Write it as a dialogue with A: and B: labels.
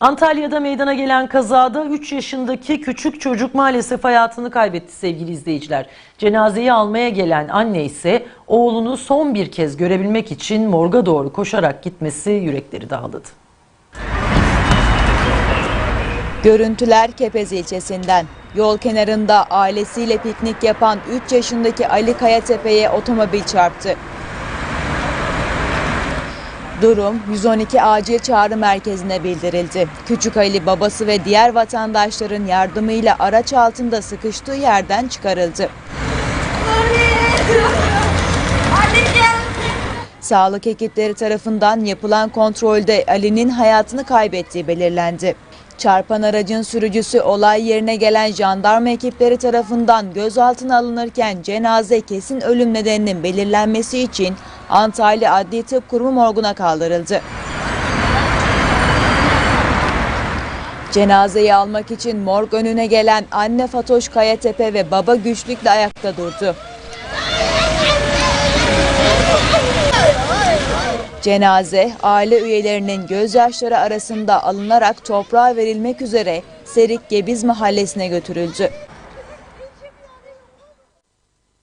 A: Antalya'da meydana gelen kazada 3 yaşındaki küçük çocuk maalesef hayatını kaybetti sevgili izleyiciler. Cenazeyi almaya gelen anne ise oğlunu son bir kez görebilmek için morga doğru koşarak gitmesi yürekleri dağladı.
B: Görüntüler Kepez ilçesinden. Yol kenarında ailesiyle piknik yapan 3 yaşındaki Ali Kayatepe'ye otomobil çarptı. Durum 112 acil çağrı merkezine bildirildi. Küçük Ali babası ve diğer vatandaşların yardımıyla araç altında sıkıştığı yerden çıkarıldı. Sağlık ekipleri tarafından yapılan kontrolde Ali'nin hayatını kaybettiği belirlendi. Çarpan aracın sürücüsü olay yerine gelen jandarma ekipleri tarafından gözaltına alınırken cenaze kesin ölüm nedeninin belirlenmesi için Antalya Adli Tıp Kurumu morguna kaldırıldı. Cenazeyi almak için morg önüne gelen anne Fatoş Kayatepe ve baba güçlükle ayakta durdu. Cenaze aile üyelerinin gözyaşları arasında alınarak toprağa verilmek üzere Serik Gebiz mahallesine götürüldü.